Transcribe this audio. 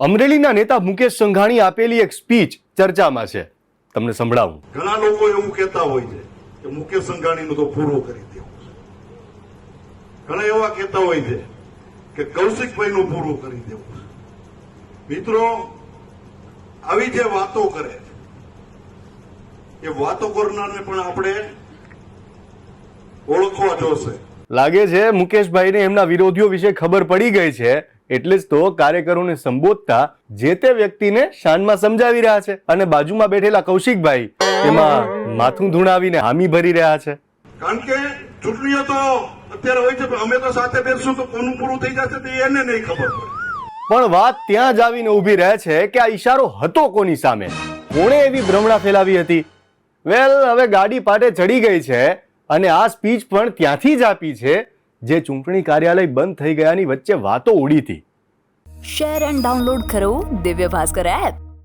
અમરેલીના નેતા મુકેશ સંઘાણી આપેલી એક સ્પીચ ચર્ચામાં છે. તમને સંભળાવું. ઘણા લોકો એવું કહેતા હોય છે કે મુકેશ સંઘાણીનું તો પૂરું કરી દેવું ઘણા એવા કહેતા હોય છે કે કૌશિકભાઈનું પૂરું કરી દેવું મિત્રો આવી જે વાતો કરે એ વાતો કરનારને પણ આપણે ઓળખવા જોશે. લાગે છે મુકેશભાઈને એમના વિરોધીઓ વિશે ખબર પડી ગઈ છે એટલે જ તો કાર્યકરોને સંબોધતા જે તે વ્યક્તિને શાનમાં સમજાવી રહ્યા છે. અને બાજુમાં બેઠેલા કૌશિકભાઈ એમાં માથું ધૂણાવીને હામી ભરી રહ્યા છે. કારણ કે ચૂંટણીઓ તો અત્યારે હોય છે પણ અમે તો સાથે બેસશું તો કોનું પૂરું થઈ જશે તે એને નહીં ખબર પણ વાત ત્યાં જ આવીને ઊભી રહે છે કે આ ઈશારો હતો કોની સામે? કોણે એવી ભ્રમણા ફેલાવી હતી? વેલ હવે ગાડી પાટે ચડી ગઈ છે અને આ સ્પીચ પણ ત્યાંથી જ આપી છે જે ચૂંટણી કાર્યાલય બંધ થઈ ગયાની વચ્ચે વાતો ઉડી હતી. શેર એન્ડ ડાઉનલોડ કરો દિવ્ય ભાસ્કર એપ